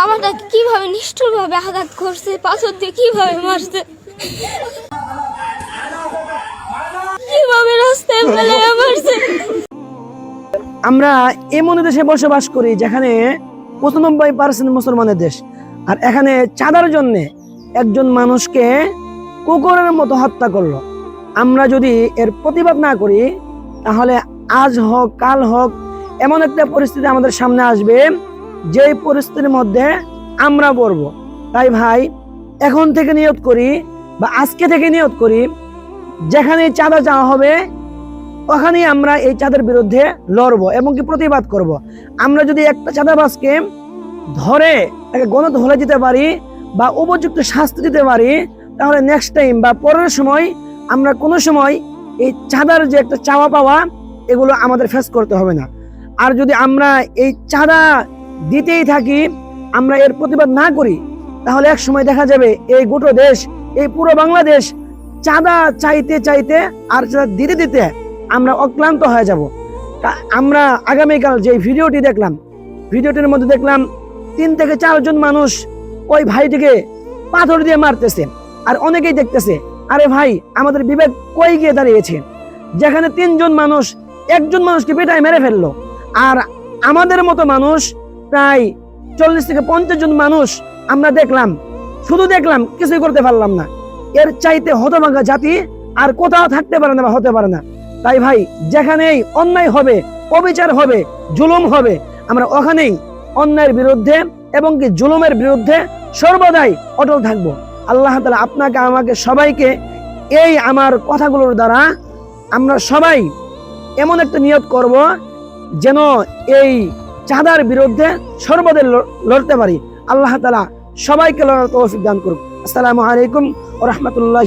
বাবাটাকে কীভাবে নিষ্ঠুরভাবে আঘাত করছে, পাথর দিয়ে কীভাবে মারছে? কীভাবে রাস্তায় ফেলে মারছে? আমরা এমন দেশে বসবাস করি যেখানে পঁচানব্বই পার্সেন্ট মুসলমানের দেশ, আর এখানে চাঁদার জন্য একজন মানুষকে কুকুরের মতো হত্যা করল। আমরা যদি এর প্রতিবাদ না করি, তাহলে আজ হোক, কাল হোক, এমন একটা পরিস্থিতি আমাদের সামনে আসবে যেই পরিস্থিতির মধ্যে আমরা পড়ব তাই ভাই, এখন থেকে নিয়ত করি বা আজকে থেকে নিয়ত করি, যেখানে চাঁদা যাওয়া হবে, ওখানেই আমরা এই চাঁদের বিরুদ্ধে লড়বো এবং কি প্রতিবাদ করব। আমরা যদি একটা চাঁদাবাজকে ধরে, তাকে গণধলে দিতে পারি বা উপযুক্ত শাস্তি দিতে পারি, তাহলে নেক্সট টাইম বা পরের সময় আমরা কোনো সময় এই চাঁদার যে একটা চাওয়া পাওয়া, এগুলো আমাদের ফেস করতে হবে না আর যদি আমরা এই চাঁদা দিতেই থাকি, আমরা এর প্রতিবাদ না করি, তাহলে এক সময় দেখা যাবে এই গোটো দেশ, এই পুরো বাংলাদেশ চাঁদা চাইতে চাইতে আর চাঁদা দিতে দিতে আমরা অক্লান্ত হয়ে যাব। আমরা আগামীকাল যে ভিডিওটি দেখলাম, ভিডিওটির মধ্যে দেখলাম তিন থেকে চারজন মানুষ ওই ভাইটিকে পাথর দিয়ে মারতেছে, আর অনেকেই দেখতেছে, আরে ভাই, আমাদের বিবেক কই গিয়ে দাঁড়িয়েছে? যেখানে তিনজন মানুষ, একজন মানুষকে পেটায় মেরে ফেলল, আর আমাদের মতো মানুষ প্রায় চল্লিশ থেকে পঞ্চাশ জন মানুষ আমরা দেখলাম। শুধু দেখলাম, কিছুই করতে পারলাম না। এর চাইতে হতভাগা জাতি আর কোথাও থাকতে পারে না বা হতে পারে না। তাই ভাই, যেখানেই অন্যায় হবে, অবিচার হবে, জুলুম হবে, আমরা ওখানেই অন্যায়ের বিরুদ্ধে এবং কি জুলুমের বিরুদ্ধে সর্বদাই অটল থাকব। আল্লাহ তালা আপনাকে, আমাকে সবাইকে এই আমার কথাগুলোর দ্বারা আমরা সবাই এমন একটা নিয়ত করব যেন এই চাঁদার বিরুদ্ধে সর্বদের লড়তে পারি, আল্লাহ তালা সবাইকে লড়ার তৌফিক দান করুক। আসসালামু আলাইকুম ও রহমতুল্লাহ